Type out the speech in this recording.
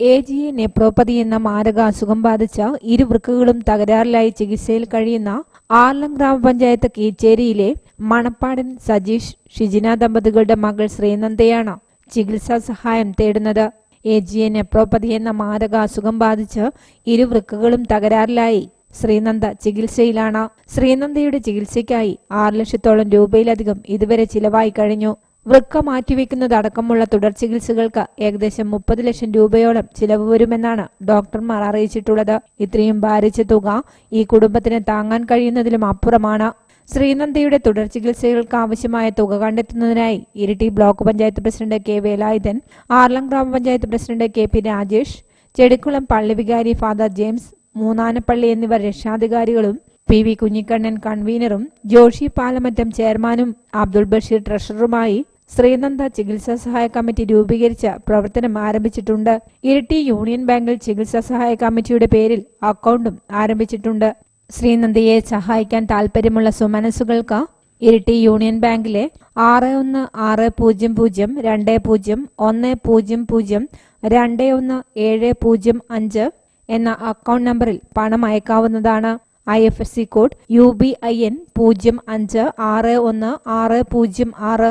A G നെപ്രോപ്പതി എന്ന മാരക അസുഖം ബാധിച്ച ഇരു വൃക്കകളും തകരാറിലായി ചികിത്സയിൽ കഴിയുന്ന ആർലം ഗ്രാമപഞ്ചായത്ത് കീച്ചേരിയിലെ മണപ്പാടൻ സജീഷ് ഷിജിന ദമ്പതികളുടെ മകൾ ശ്രീനന്ദയാണ് ചികിത്സാ സഹായം തേടുന്നത്. എ ജി നെപ്രോപ്പതി എന്ന മാരക അസുഖം ബാധിച്ച് ഇരു വൃക്കകളും തകരാറിലായി ശ്രീനന്ദ ചികിത്സയിലാണ്. ശ്രീനന്ദയുടെ ചികിത്സയ്ക്കായി ആറ് ലക്ഷത്തോളം രൂപയിലധികം ഇതുവരെ ചിലവായി കഴിഞ്ഞു. വൃക്ക മാറ്റിവെക്കുന്നതടക്കമുള്ള തുടർ ചികിത്സകൾക്ക് ഏകദേശം മുപ്പത് ലക്ഷം രൂപയോളം ചിലവ് വരുമെന്നാണ് ഡോക്ടർമാർ അറിയിച്ചിട്ടുള്ളത്. ഇത്രയും ഭാരിച്ച തുക ഈ കുടുംബത്തിന് താങ്ങാൻ കഴിയുന്നതിലും അപ്പുറമാണ്. ശ്രീനന്ദയുടെ തുടർ ചികിത്സകൾക്ക് ആവശ്യമായ തുക കണ്ടെത്തുന്നതിനായി Iritty block panchayat president K Velayudhan Aralam ഗ്രാമപഞ്ചായത്ത് president K P Rajesh Chedikulam പള്ളി വികാരി ഫാദർ ജെയിംസ് മൂന്നാനപ്പള്ളി എന്നിവർ രക്ഷാധികാരികളും പി വി കുഞ്ഞിക്കണ്ണൻ കൺവീനറും ജോഷി പാലമറ്റം ചെയർമാനും അബ്ദുൾ ബഷീർ ട്രഷററുമായി ശ്രീനന്ദ ചികിത്സാ സഹായ കമ്മിറ്റി രൂപീകരിച്ച പ്രവർത്തനം ആരംഭിച്ചിട്ടുണ്ട്. ഇരിട്ടി യൂണിയൻ ബാങ്കിൽ ചികിത്സാ സഹായ കമ്മിറ്റിയുടെ പേരിൽ അക്കൗണ്ടും ആരംഭിച്ചിട്ടുണ്ട്. ശ്രീനന്ദയെ സഹായിക്കാൻ താൽപ്പര്യമുള്ള സുമനസുകൾക്ക് ഇരിട്ടി യൂണിയൻ ബാങ്കിലെ ആറ് ഒന്ന് ആറ് പൂജ്യം പൂജ്യം രണ്ട് പൂജ്യം ഒന്ന് പൂജ്യം പൂജ്യം രണ്ട് ഒന്ന് ഏഴ് പൂജ്യം അഞ്ച് എന്ന അക്കൗണ്ട് നമ്പറിൽ പണം അയക്കാവുന്നതാണ്. I F S C code U B I N പൂജ്യം അഞ്ച് ആറ് ഒന്ന് ആറ് പൂജ്യം ആറ്